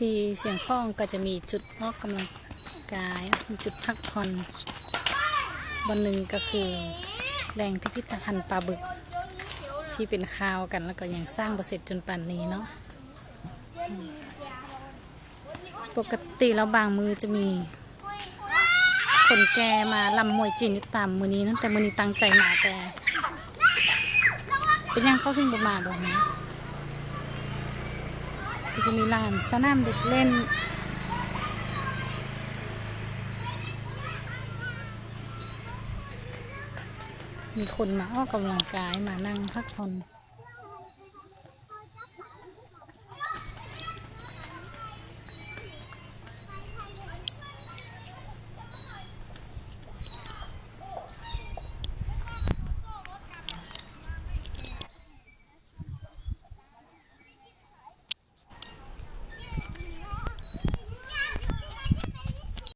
ที่เสียงข้องก็จะมีจุดออกกำลังกายมีจุดพักผ่อนวันหนึ่งก็คือแหล่งพิพิธภัณฑ์ปลาบึก ที่เป็นข่าวกันแล้วก็ยังสร้างประเสร็จจนป่านนี้เนาะปกติแล้วบางมือจะมี คนแกมาลำมวยจีนอยู่ตามมือนี้นะแต่มือนี้ตั้งใจมาแต่ เป็นยังเข้าถึงประมาบอกนะ ก็จะมีลานสนามเด็กเล่น มีคนมาออกกำลังกายมานั่งพักผ่อน